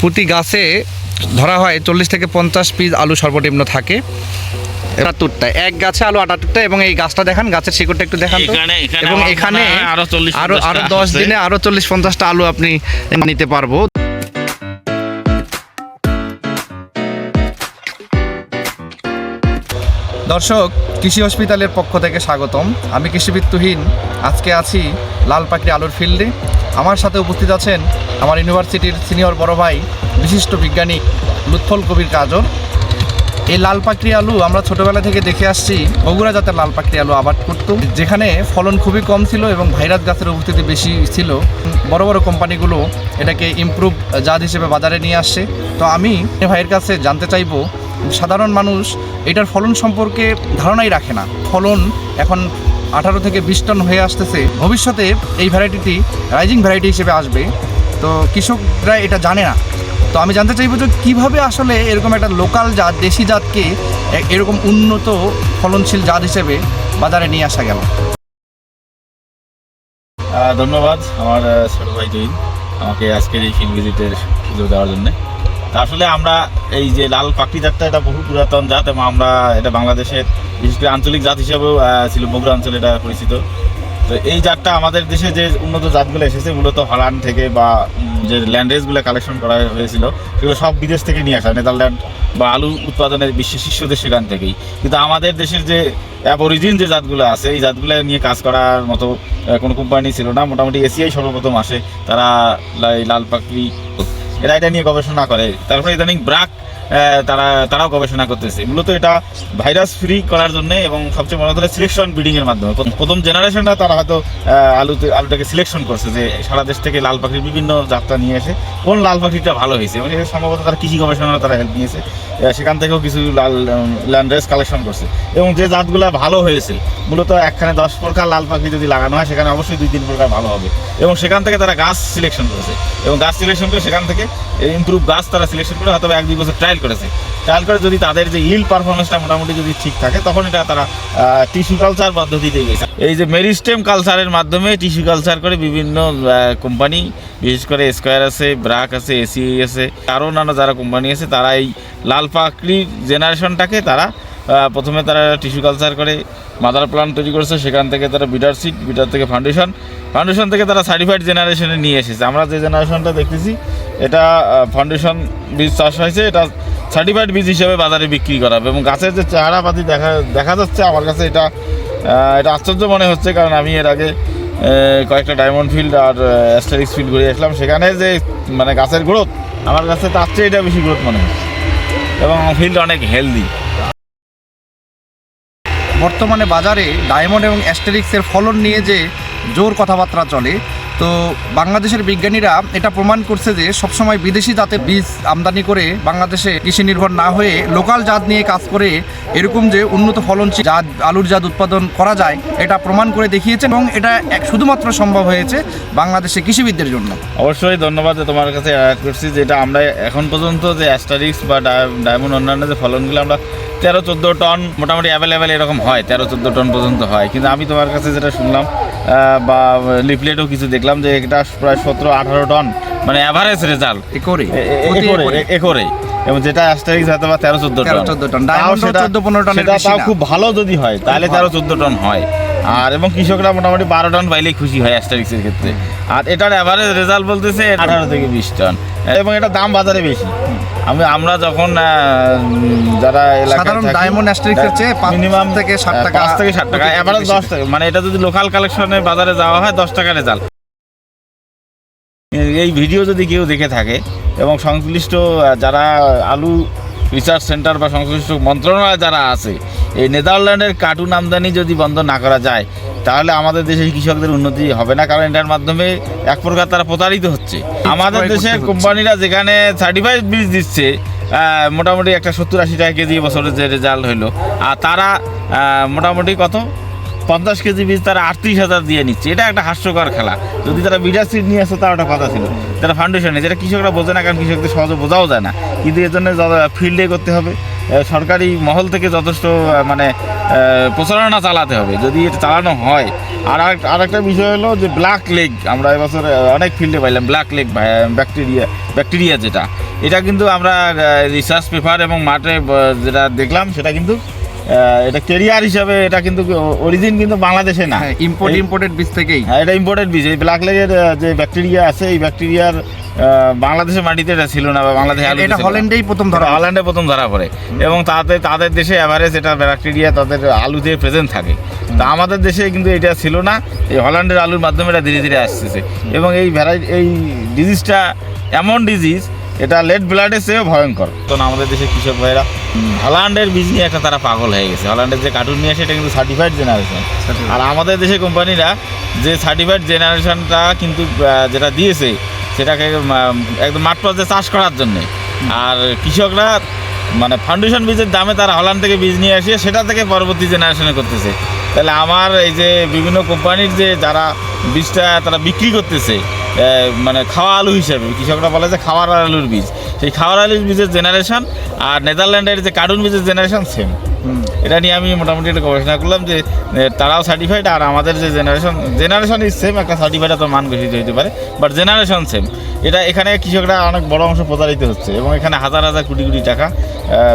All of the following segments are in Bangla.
প্রতি গাছে ধরা হয় চল্লিশ থেকে পঞ্চাশ পিস আলু সর্বনিম্ন থাকে। আটাত্তরটা এক গাছে আলু আটাত্তরটা এবং এই গাছটা দেখান গাছের শিকড়টা একটু দেখান এবং এখানে আরও আরও আরও 50টা দশ দিনে আরও চল্লিশ পঞ্চাশটা আলু আপনি নিতে পারব। দর্শক, কৃষি হসপিটালের পক্ষ থেকে স্বাগতম। আমি কৃষিবিদ তুহিন আজকে আছি লাল পাকড়ি আলুর ফিল্ডে। আমার সাথে উপস্থিত আছেন আমার ইউনিভার্সিটির সিনিয়র বড় ভাই, বিশিষ্ট বিজ্ঞানী লুৎফল কবির কাজর এই লাল পাকড়ি আলু আমরা ছোটোবেলা থেকে দেখে আসছি, বগুড়া জাতের লাল পাকড়ি আলু আবাদ করতো। যেখানে ফলন খুবই কম ছিল এবং ভাইরাস গাছের উপস্থিতি বেশি ছিল। বড় বড় কোম্পানিগুলো এটাকে ইমপ্রুভ জাত হিসেবে বাজারে নিয়ে আসছে। তো আমি ভাইয়ের কাছে জানতে চাইব সাধারণ মানুষ এটার ফলন সম্পর্কে ধারণাই রাখে না। ফলন এখন আঠারো থেকে বিশ টন হয়ে আসতেছে। ভবিষ্যতে এই ভ্যারাইটিটি রাইজিং ভ্যারাইটি হিসেবে আসবে। তো কৃষকরা এটা জানে না। তো আমি জানতে চাইব যে কীভাবে আসলে এরকম একটা লোকাল জাত, দেশি জাতকে এরকম উন্নত ফলনশীল জাত হিসেবে বাজারে নিয়ে আসা গেল। ধন্যবাদ আমার ছোট ভাই জয়ীন আমাকে আজকের এই ফিল্ড ভিজিটের সুযোগ দেওয়ার জন্য। আসলে আমরা এই যে লাল পাখি জাতটা এটা বহু পুরাতন জাত এবং আমরা এটা বাংলাদেশের, বিশেষ করে আঞ্চলিক জাত হিসাবেও ছিল বগুড়া অঞ্চলে এটা পরিচিত। তো এই জাতটা আমাদের দেশে যে উন্নত জাতগুলো এসেছে, মূলত হল্যান্ড থেকে বা যে ল্যান্ডরেজগুলো কালেকশন করা হয়েছিল, সেগুলো সব বিদেশ থেকে নিয়ে আসা নেদারল্যান্ড বা আলু উৎপাদনের বিশ্বের শীর্ষ দেশ সেখান থেকেই। কিন্তু আমাদের দেশের যে অ্যাবরিজিন যে জাতগুলো আছে, এই জাতগুলো নিয়ে কাজ করার মতো কোনো কোম্পানি ছিল না। মোটামুটি এশিয়াই সর্বপ্রথম আসে, তারা লাল পাখি এরা এটা নিয়ে গবেষণা করে। তারপরে ইদানিং ব্রাক তারা, তারাও গবেষণা করতেছে। মূলত এটা ভাইরাস ফ্রি করার জন্য এবং সবচেয়ে বড় কথা সিলেকশন ব্রিডিং এর মাধ্যমে। প্রথম- জেনারেশনটা তারা হয়তো আলুতে আলুটাকে সিলেকশন করছে যে সারা দেশ থেকে লাল পাখির বিভিন্ন যাত্রা নিয়ে এসে, কোন লাল পাখিটা ভালো হয়েছে? এবং সম্ভবত তারা কৃষি গবেষণা তারা হেল্প নিয়েছে। সেখান থেকেও কিছু লাল ল্যান্ড্রেস কালেকশন করছে। এবং যে জাতগুলো ভালো হয়েছে, মূলত একখানে দশ প্রকার লাল পাখি যদি লাগানো হয়, সেখানে অবশ্যই দুই তিন প্রকার ভালো হবে। এবং সেখান থেকে তারা গাছ সিলেকশন করেছে। এবং গাছ সিলেকশন করে সেখান থেকে ইমপ্রুভ গাছ তারা সিলেকশন করে হয়তো এক দুই বছর ট্রায়াল করেছে। ট্রায়াল করে যদি তাদের যে ইল পারফরমেন্সটা মোটামুটি যদি ঠিক থাকে, তখন এটা তারা টিস্যু কালচার পদ্ধতিতে গেছে। এই যে মেরিস্টেম কালচারের মাধ্যমে টিস্যু কালচার করে বিভিন্ন কোম্পানি বিশেষ করে স্কোয়ার আছে ব্রাক আছে এসি আছে আরও অন্যান্য যারা কোম্পানি আছে তারা এই লাল পাকড়ির জেনারেশনটাকে তারা প্রথমে তারা টিস্যু কালচার করে, মাদার প্লান্ট তৈরি করেছে, সেখান থেকে তারা বিটার সিট বিটার থেকে ফাউন্ডেশন ফাউন্ডেশন থেকে তারা সার্টিফাইড জেনারেশনে নিয়ে এসেছে। আমরা যে জেনারেশনটা দেখতেছি, এটা ফাউন্ডেশন বীজ চাষ হয়েছে, এটা সার্টিফাইড বীজ হিসেবে বাজারে বিক্রি করা হবে। এবং গাছের যে চেহারা পাতি দেখা দেখা যাচ্ছে, আমার কাছে এটা এটা আশ্চর্য মনে হচ্ছে, কারণ আমি এর আগে কয়েকটা ডায়মন্ড ফিল্ড আর অ্যাস্টারিক্স ফিল্ড ঘুরে আসলাম। সেখানে যে মানে গাছের গ্রোথ, আমার কাছে তার চেয়ে এটা বেশি গ্রোথ মনে হচ্ছে। এবং ফিল্ড অনেক হেলদি বর্তমানে বাজারে ডায়মন্ড এবং অ্যাস্টেরিক্সের ফলন নিয়ে যে জোর কথাবার্তা চলে তো বাংলাদেশের বিজ্ঞানীরা এটা প্রমাণ করছে যে সবসময় বিদেশি জাতের বীজ আমদানি করে বাংলাদেশে কৃষি নির্ভর না হয়ে লোকাল জাত নিয়ে কাজ করে এরকম যে উন্নত ফলনশীল জাত, আলুর জাত উৎপাদন করা যায়, এটা প্রমাণ করে দেখিয়েছে এবং এটা এক শুধুমাত্র সম্ভব হয়েছে বাংলাদেশে কৃষিবিদদের জন্য। অবশ্যই ধন্যবাদ তোমার কাছে করছি যেটা আমরা এখন পর্যন্ত যে অ্যাস্টারিক্স বা ডায়- ডায়মন্ড অন্যান্য যে ফলনগুলো আমরা তেরো, চোদ্দ টন মোটামুটি অ্যাভেলেবেল এরকম হয়, তেরো, চোদ্দ টন পর্যন্ত হয়। কিন্তু আমি তোমার কাছে যেটা শুনলাম বা লিফলেটও কিছু দেখলাম যে এটা প্রায় সতেরো আঠারো টন মানে অ্যাভারেজ রেজাল্ট একরে একরে এবং যেটা অ্যাস্টারিক্স হয়তো বা তেরো চোদ্দ 13 টন 14 টন। তাও ডায়মন্ডও সেটা 14 15 টনের সেটা তাও খুব ভালো যদি হয় তাহলে তেরো চোদ্দ টন হয়। আর এবং কৃষকরা মোটামুটি বারো টন পাইলেই খুশি হয় অ্যাস্টারিক্সের ক্ষেত্রে। আর এটার অ্যাভারেজ রেজাল্ট বলতেছে আঠারো থেকে বিশ টন। এবং এটা দাম বাজারে বেশি। আমি আমরা যখন যারা সাধারণ ডায়মন্ড অ্যাস্টারিক্সের চেয়ে মিনিমাম থেকে ষাট টাকা পাঁচ থেকে ষাট টাকা এবারে এভারেজ দশ টাকা। মানে এটা যদি লোকাল কালেকশনে বাজারে যাওয়া হয় দশ টাকা রেজাল্ট এই ভিডিও যদি কেউ দেখে থাকে এবং সংশ্লিষ্ট যারা আলু রিসার্চ সেন্টার বা সংশ্লিষ্ট মন্ত্রণালয় যারা আছে এই নেদারল্যান্ডের কার্টুন আমদানি যদি বন্ধ না করা যায় তাহলে আমাদের দেশের কৃষকদের উন্নতি হবে না কারণ এটার মাধ্যমে এক প্রকার তারা প্রতারিত হচ্ছে। আমাদের দেশের কোম্পানিরা যেখানে সার্টিফাইড বীজ দিচ্ছে মোটামুটি একটা সত্তর আশি টাকা কেজি বছরের যে রেজাল্ট হলো আর তারা মোটামুটি কত? পঞ্চাশ কেজি বীজ তারা আটত্রিশ হাজার দিয়ে নিচ্ছে। এটা একটা হাস্যকর খেলা। যদি তারা বিডার সিট নিয়ে আসতো তাও একটা কথা ছিল। তারা ফাউন্ডেশনে যেটা কৃষকরা বোঝে না কারণ কৃষকদের সহজে বোঝাও যায় না। কিন্তু এর জন্য ফিল্ডে করতে হবে সরকারি মহল থেকে যথেষ্ট মানে প্রচারণা চালাতে হবে। যদি এটা চালানো হয় আর আর একটা বিষয় হলো যে ব্ল্যাক লেগ আমরা এবছর অনেক ফিল্ডে পাইলাম ব্ল্যাক লেগ ব্যাকটেরিয়া ব্যাকটেরিয়া যেটা। এটা কিন্তু আমরা রিসার্চ পেপার এবং মাঠে যেটা দেখলাম সেটা কিন্তু এটা কেরিয়ার হিসাবে এটা কিন্তু অরিজিন কিন্তু বাংলাদেশে না। হ্যাঁ ইম্পোর্ট ইম্পোর্টেড বীজ থেকেই। হ্যাঁ এটা ইম্পোর্টেড বীজ। এই ব্ল্যাক লেগের যে ব্যাকটেরিয়া আছে এই ব্যাকটেরিয়ার বাংলাদেশের মাটিতে এটা ছিল না বা বাংলাদেশে আলুতে এটা হল্যান্ডেই প্রথম ধরা হল্যান্ডে প্রথম ধরা পড়ে। এবং তাতে তাদের দেশে অ্যাভারেজ এটা ব্যাকটেরিয়া তাদের আলুতে প্রেজেন্ট থাকে। তা আমাদের দেশে কিন্তু এটা ছিল না। এই হল্যান্ডের আলুর মাধ্যমে এটা ধীরে ধীরে আসতেছে। এবং এই ভ্যারাইটি এই ডিজিজটা এমন ডিজিজ এটা লেড ব্লাডের চেয়েও ভয়ঙ্কর। তখন আমাদের দেশে কৃষক ভাইরা হল্যান্ডের বীজ নিয়ে একটা তারা পাগল হয়ে গেছে। হল্যান্ডের যে কার্টুন নিয়ে আসে এটা কিন্তু সার্টিফাইড জেনারেশন আর আমাদের দেশে কোম্পানিরা যে সার্টিফাইড জেনারেশনটা কিন্তু যেটা দিয়েছে সেটাকে একদম মাঠ পর্যায়ে চাষ করার জন্যে। আর কৃষকরা মানে ফাউন্ডেশন বীজের দামে তারা হল্যান্ড থেকে বীজ নিয়ে আসিয়ে সেটা থেকে পরবর্তী জেনারেশনে করতেছে। তাহলে আমার এই যে বিভিন্ন কোম্পানির যে যারা বীজটা তারা বিক্রি করতেছে মানে খাওয়া আলু হিসাবে কৃষকরা বলে যে খাওয়ার আলুর বীজ। সেই খাওয়ার আলুর বীজের জেনারেশন আর নেদারল্যান্ডের যে কার্টুন বীজের জেনারেশন সেম এটা নিয়ে আমি মোটামুটি একটা গবেষণা করলাম যে তারাও সার্টিফাইড আর আমাদের যে জেনারেশন জেনারেশন ইজ সেম একটা সার্টিফাইড তো মান বেশি হতে পারে বাট জেনারেশন সেম এটা এখানে কৃষকরা অনেক বড় অংশ প্রতারিত হচ্ছে এবং এখানে হাজার হাজার কোটি কোটি টাকা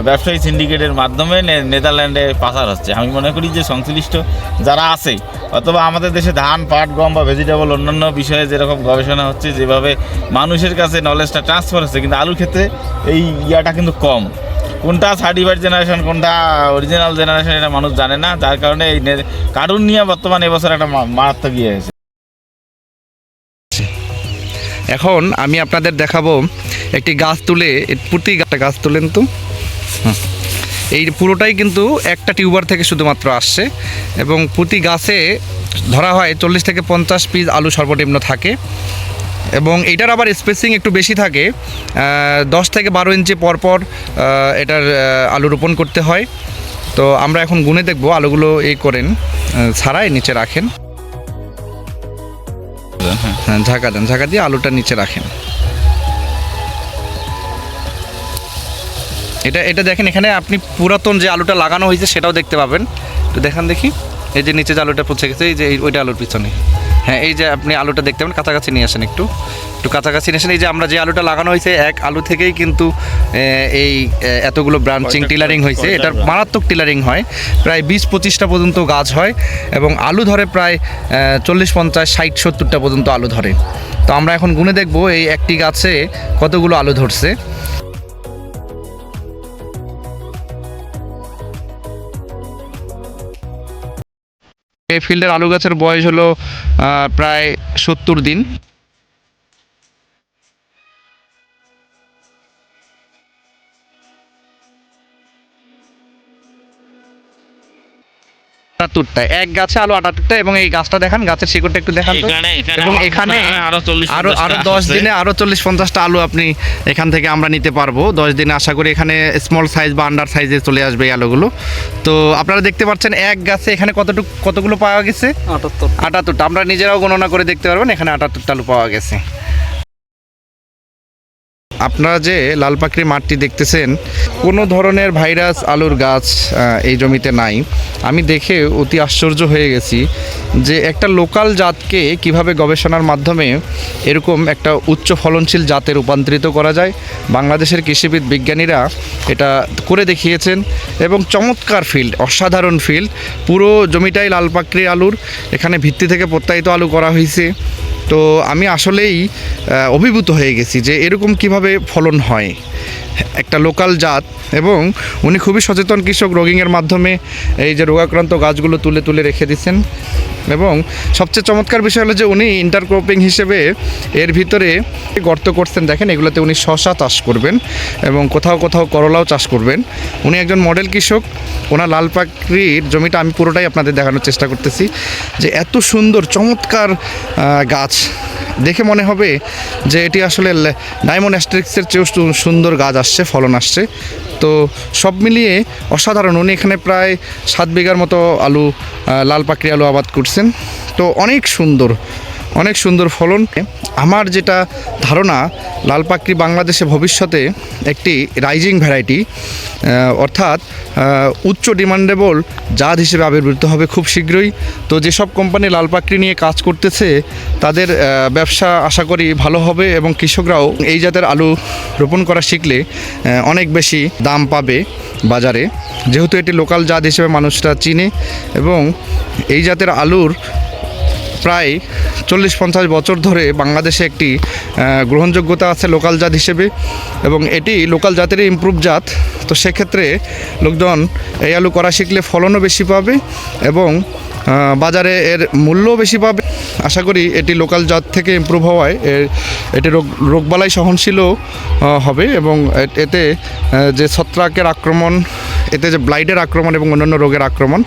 ব্যবসায়ী সিন্ডিকেটের মাধ্যমে নেদারল্যান্ডে পাচার হচ্ছে। আমি মনে করি যে সংশ্লিষ্ট যারা আছে, অথবা আমাদের দেশে ধান, পাট, গম বা ভেজিটেবল অন্যান্য বিষয়ে যেরকম গবেষণা হচ্ছে, যেভাবে মানুষের কাছে নলেজটা ট্রান্সফার হচ্ছে, কিন্তু আলুর ক্ষেত্রে এই ইয়াটা কিন্তু কম। কোনটা সার্টিফাইড জেনারেশন কোনটা অরিজিনাল জেনারেশন এটা মানুষ জানে না। যার কারণে এই নে- কার্টুন নিয়ে বর্তমানে এবছর একটা মারাত্মক ইয়ে হয়েছে। এখন আমি আপনাদের দেখাবো একটি গাছ তুলে প্রতি একটা গাছ তুলেন তো? এই পুরোটাই কিন্তু একটা টিউবার থেকে শুধুমাত্র আসছে এবং প্রতি গাছে ধরা হয় চল্লিশ থেকে পঞ্চাশ পিস আলু সর্বনিম্ন থাকে। এবং এটার আবার স্পেসিং একটু বেশি থাকে। দশ থেকে বারো ইঞ্চি পরপর এটার আলু রোপণ করতে হয়। তো আমরা এখন গুনে দেখব, আলুগুলো এই করেন ছাড়াই নিচে রাখেন। হ্যাঁ ঝাঁকা দেন, ঝাঁকা দিয়ে আলুটা নিচে রাখেন। এটা এটা দেখেন, এখানে আপনি পুরাতন যে আলুটা লাগানো হয়েছে, সেটাও দেখতে পাবেন। তো দেখান দেখি, এই যে নিচে যে আলুটা পচে গেছে, এই যে ওইটা আলুর পিছনে। হ্যাঁ এই যে আপনি আলুটা দেখতে পাবেন কাছাকাছি নিয়ে আসেন একটু। একটু কাছাকাছি নিয়ে আসেন। এই যে আমরা যে আলুটা লাগানো হয়েছে এক আলু থেকেই কিন্তু এই এতগুলো ব্রাঞ্চিং টিলারিং হয়েছে। এটার মারাত্মক টিলারিং হয়। প্রায় বিশ পঁচিশটা পর্যন্ত গাছ হয় এবং আলু ধরে প্রায় চল্লিশ পঞ্চাশ ষাট সত্তরটা পর্যন্ত আলু ধরে। তো আমরা এখন গুনে দেখব এই একটি গাছে কতগুলো আলু ধরছে। এই ফিল্ডের আলু গাছের বয়স হলো প্রায় সত্তর দিন। আটাত্তরটা এক গাছে আলু আটাত্তরটা এবং এই গাছটা দেখান গাছের শিকড়টা একটু দেখান। এবং এখানে আরও চল্লিশ আরও আরও দশ দিনে আরও চল্লিশ পঞ্চাশটা আলু আপনি এখান থেকে আমরা নিতে পারব। দশ দিনে আশা করি এখানে স্মল সাইজ বা আন্ডার সাইজে চলে আসবে এই আলুগুলো। তো আপনারা দেখতে পাচ্ছেন এক গাছে এখানে কতটুকু কতগুলো পাওয়া গেছে? আটাত্তর আটাত্তরটা। আমরা নিজেরাও গণনা করে দেখতে পারবেন এখানে আটাত্তরটা আলু পাওয়া গেছে। আপনারা যে লাল পাকড়ি মাঠটি দেখতেছেন, কোনো ধরনের ভাইরাস আলুর গাছ এই জমিতে নাই। আমি দেখে অতি আশ্চর্য হয়ে গেছি যে একটা লোকাল জাতকে কীভাবে গবেষণার মাধ্যমে এরকম একটা উচ্চ ফলনশীল জাতে রূপান্তরিত করা যায়, বাংলাদেশের কৃষিবিদ বিজ্ঞানীরা এটা করে দেখিয়েছেন এবং চমৎকার ফিল্ড, অসাধারণ ফিল্ড। পুরো জমিটাই লাল পাকড়ি আলুর, এখানে ভিত্তি থেকে প্রত্যায়িত আলু করা হয়েছে। তো আমি আসলেই অভিভূত হয়ে গেছি যে এরকম কীভাবে ফলন হয়। একটা লোকাল জাত এবং উনি খুবই সচেতন কৃষক রোগিংয়ের মাধ্যমে এই যে রোগাক্রান্ত গাছগুলো তুলে তুলে রেখে দিচ্ছেন। এবং সবচেয়ে চমৎকার বিষয় হলো যে উনি ইন্টারক্রপিং হিসেবে এর ভিতরে গর্ত করছেন। দেখেন, এগুলোতে উনি শশা চাষ করবেন এবং কোথাও কোথাও করলাও চাষ করবেন। উনি একজন মডেল কৃষক ওনার লাল পাকড়ির জমিটা আমি পুরোটাই আপনাদের দেখানোর চেষ্টা করতেছি যে এত সুন্দর, চমৎকার গাছ। দেখে মনে হবে যে এটি আসলে ডায়মন্ড অ্যাস্ট্রিক্সের চেয়েও সুন্দর গাছ আসছে, ফলন আসছে। তো সব মিলিয়ে অসাধারণ। উনি এখানে প্রায় সাত বিঘার মতো আলু লাল পাকড়ি আলু আবাদ করছেন। তো অনেক সুন্দর। অনেক সুন্দর ফলন। আমার যেটা ধারণা, লাল পাকড়ি বাংলাদেশে ভবিষ্যতে একটি রাইজিং ভ্যারাইটি অর্থাৎ উচ্চ ডিমান্ডেবল জাত হিসেবে আবির্ভূত হবে খুব শীঘ্রই। তো যেসব কোম্পানি লাল পাকড়ি নিয়ে কাজ করতেছে, তাদের ব্যবসা আশা করি ভালো হবে এবং কৃষকরাও এই জাতের আলু রোপণ করা শিখলে অনেক বেশি দাম পাবে বাজারে। যেহেতু এটি লোকাল জাত হিসেবে মানুষরা চিনে এবং এই জাতের আলুর প্রায় চল্লিশ পঞ্চাশ বছর ধরে বাংলাদেশে একটি গ্রহণযোগ্যতা আছে লোকাল জাত হিসেবে এবং এটি লোকাল জাতেরই ইমপ্রুভ জাত। তো সেক্ষেত্রে লোকজন এই আলু করা শিখলে ফলনও বেশি পাবে এবং বাজারে এর মূল্যও বেশি পাবে। আশা করি এটি লোকাল জাত থেকে ইমপ্রুভ হওয়ায় এর, এটি রোগ, রোগবালাই সহনশীলও হবে এবং এতে যে ছত্রাকের আক্রমণ, এতে যে ব্লাইডের আক্রমণ এবং অন্যান্য রোগের আক্রমণ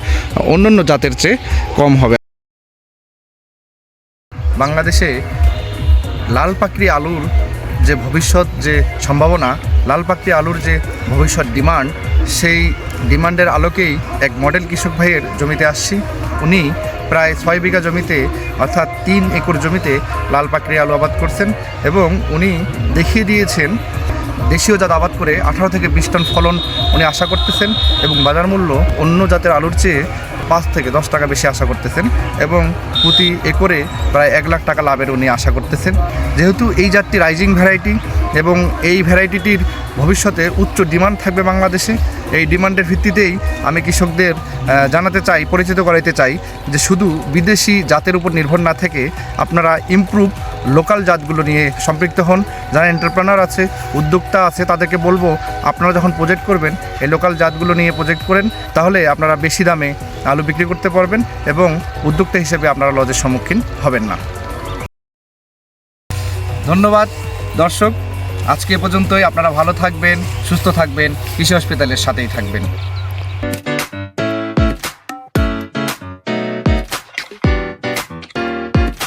অন্যান্য জাতের চেয়ে কম হবে। বাংলাদেশে লাল পাকড়ি আলুর যে ভবিষ্যৎ যে সম্ভাবনা, লাল পাকড়ি আলুর যে ভবিষ্যৎ ডিমান্ড, সেই ডিমান্ডের আলোকেই এক মডেল কৃষক ভাইয়ের জমিতে আসছি। উনি প্রায় ছয় বিঘা জমিতে, অর্থাৎ তিন একর জমিতে লাল পাকড়ি আলু আবাদ করছেন এবং উনি দেখিয়ে দিয়েছেন দেশীয় জাত আবাদ করে আঠারো থেকে বিশ টন ফলন উনি আশা করতেছেন এবং বাজার মূল্য অন্য জাতের আলুর চেয়ে পাঁচ থেকে দশ টাকা বেশি আশা করতেছেন এবং প্রতি একরে প্রায় এক লাখ টাকা লাভের উনি আশা করতেছেন। যেহেতু এই জাতটি রাইজিং ভ্যারাইটি এবং এই ভ্যারাইটিটির ভবিষ্যতে উচ্চ ডিমান্ড থাকবে বাংলাদেশে, এই ডিমান্ডের ভিত্তিতেই আমি কৃষকদের জানাতে চাই, পরিচিত করাইতে চাই যে শুধু বিদেশি জাতের উপর নির্ভর না থেকে আপনারা ইমপ্রুভ লোকাল জাতগুলো নিয়ে সম্পৃক্ত হন। যারা এন্টারপ্রেনার আছে, উদ্যোক্তা আছে, তাদেরকে বলব, আপনারা যখন প্রজেক্ট করবেন, এই লোকাল জাতগুলো নিয়ে প্রজেক্ট করেন, তাহলে আপনারা বেশি দামে আলু বিক্রি করতে পারবেন এবং উদ্যোক্তা হিসেবে আপনারা লজের সম্মুখীন হবেন না। ধন্যবাদ। দর্শক, আজকে পর্যন্তই। আপনারা ভালো থাকবেন, সুস্থ থাকবেন, কৃষি হসপিটালের সাথেই থাকবেন।